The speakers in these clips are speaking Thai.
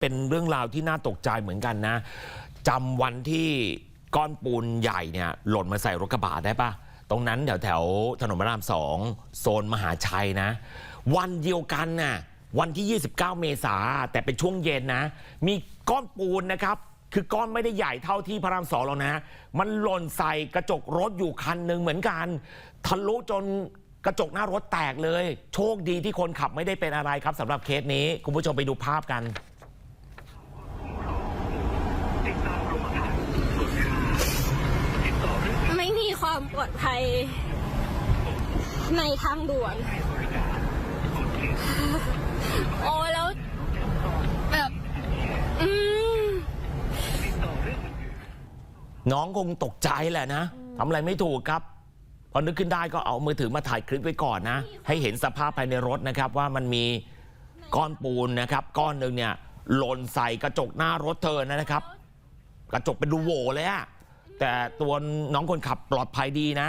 เป็นเรื่องราวที่น่าตกใจเหมือนกันนะจำวันที่ก้อนปูนใหญ่เนี่ยหล่นมาใส่รถกระบะได้ปะตรงนั้นแถวแถวถนนพระรามสองโซนมหาชัยนะ วันเดียวกันน่ะวันที่ 29 เมษาแต่เป็นช่วงเย็นนะ มีก้อนปูนนะครับ คือก้อนไม่ได้ใหญ่เท่าที่พระรามสองหรอกนะ มันหล่นใส่กระจกรถอยู่คันหนึ่งเหมือนกัน ทะลุจนกระจกหน้ารถแตกเลย โชคดีที่คนขับไม่ได้เป็นอะไรครับสำหรับเคสนี้ คุณผู้ชมไปดูภาพกัน ไม่มี ความปลอดภัยในทางด่วน โอ้แล้วแบบอืมน้องคงตกใจแหละนะทำอะไรไม่ถูกครับ พอนึกขึ้นได้ก็เอามือถือมาถ่ายคลิปไว้ก่อนนะ ให้เห็นสภาพภายในรถนะครับ ว่ามันมีก้อนปูนนะครับ ก้อนหนึ่งเนี่ยหล่นใส่กระจกหน้ารถเธอนะครับ กระจกเป็นรูโหว่เลยอะ แต่ตัวน้องคนขับปลอดภัยดีนะ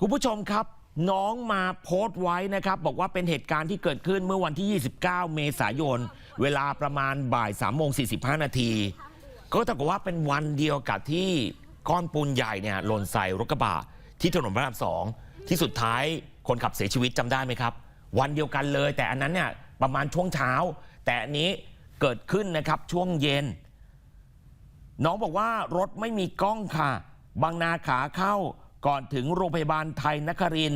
คุณผู้ชมครับ น้องมาโพสต์ไว้นะครับ บอกว่าเป็นเหตุการณ์ที่เกิดขึ้นเมื่อวันที่ 29 เมษายน เวลาประมาณบ่าย3โมง45 นาที ก็เท่ากับว่าเป็นวันเดียวกับที่ก้อนปูนใหญ่เนี่ยหล่นใส่รถกระบะที่ถนนพระรามสองที่สุดท้ายคนขับเสียชีวิตจำได้ไหมครับ วันเดียวกันเลย แต่อันนั้นเนี่ยประมาณช่วงเช้า แต่อันนี้เกิดขึ้นนะครับช่วงเย็น น้องบอกว่ารถไม่มีกล้องค่ะ บางนาขาเข้าก่อนถึงโรงพยาบาลไทยนคริน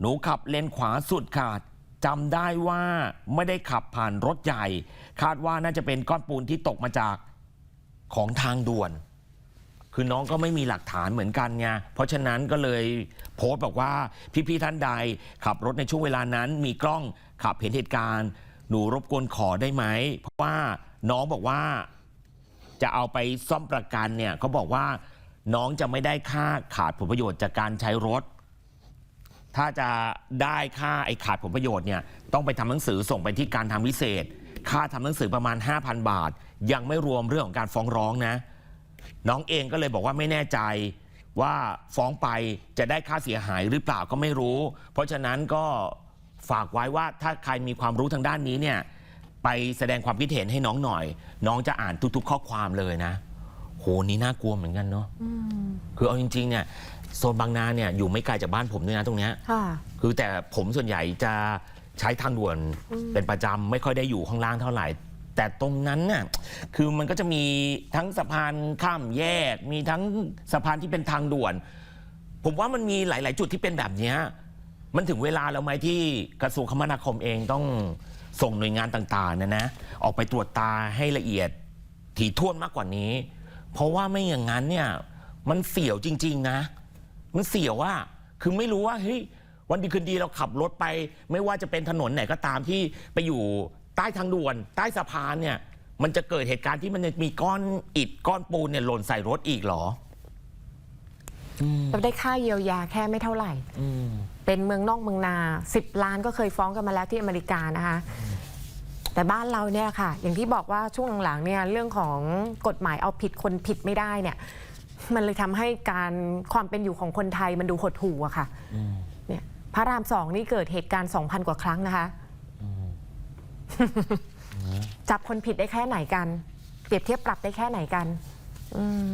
หนูขับเลนขวาสุดขาดจำได้ว่าไม่ได้ขับผ่านรถใหญ่ คาดว่าน่าจะเป็นก้อนปูนที่ตกมาจากของทางด่วน คือน้องก็ไม่มีหลักฐานเหมือนกันไงเพราะฉะนั้นก็เลยโพสต์บอกว่าพี่ๆท่านใด ขับรถในช่วงเวลานั้น มีกล้องขับเห็นเหตุการณ์ หนูรบกวนขอได้ไหมเพราะว่าน้องบอกว่า จะเอาไปซ่อมประกันเนี่ยเขาบอกว่าน้องจะไม่ได้ค่าขาดผลประโยชน์จากการใช้รถ ถ้าจะได้ค่าไอ้ขาดผลประโยชน์เนี่ยต้องไปทำหนังสือส่งไปที่การทำพิเศษ ค่าทำหนังสือประมาณ 5,000 บาท ยังไม่รวมเรื่องของการฟ้องร้องนะ น้องเองก็เลยบอกว่าไม่แน่ใจว่าฟ้องไปจะได้ค่าเสียหายหรือเปล่าก็ไม่รู้ เพราะฉะนั้นก็ฝากไว้ว่าถ้าใครมีความรู้ทางด้านนี้เนี่ย ไปแสดงความคิดเห็นให้น้องหน่อย น้องจะอ่านทุกๆ ข้อความเลยนะ โหนี่น่ากลัวเหมือนกันเนาะคือเอาจริงๆเนี่ยโซนบางนาเนี่ยอยู่ไม่ไกลจากบ้านผมด้วยนะตรงเนี้ยค่ะคือแต่ผมส่วนใหญ่จะใช้ทางด่วนเป็นประจำไม่ค่อยได้อยู่ข้างล่างเท่าไหร่ แต่ตรงนั้นน่ะคือมันก็จะมีทั้งสะพานข้ามแยก มีทั้งสะพานที่เป็นทางด่วน ผมว่ามันมีหลาย ๆ จุดที่เป็นแบบเนี้ยมันถึงเวลาแล้วไหมที่กระทรวงคมนาคมเองต้อง ส่งหน่วยงานต่างๆนะนะ ออกไปตรวจตาให้ละเอียดถี่ถ้วนมากกว่านี้ เพราะว่าไม่อย่างนั้นเนี่ยมันเสี่ยวจริง ๆ นะ มันเสี่ยวว่าคือไม่รู้ว่าเฮ้ยวันดีคืนดีเราขับรถไป ไม่ว่าจะเป็นถนนไหนก็ตามที่ไปอยู่ใต้ทางด่วน ใต้สะพานเนี่ย มันจะเกิดเหตุการณ์ที่มันจะมีก้อนอิฐก้อนปูนเนี่ยหล่นใส่รถอีกเหรอเราได้ค่าเยียวยาแค่ไม่เท่าไหร่อืมเป็นเมืองนอกเมืองนา 10 ล้านก็เคยฟ้องกันมาแล้วที่อเมริกานะคะ แต่บ้านเราเนี่ยค่ะ อย่างที่บอกว่าช่วงหลังๆเนี่ยเรื่องของกฎหมายเอาผิดคนผิดไม่ได้เนี่ย มันเลยทำให้การความเป็นอยู่ของคนไทยมันดูหดหู่อะค่ะเนี่ยพระรามสองนี่เกิดเหตุการณ์ 2,000 กว่าครั้งนะคะ จับคนผิดได้แค่ไหนกัน เปรียบเทียบปรับได้แค่ไหนกัน อืม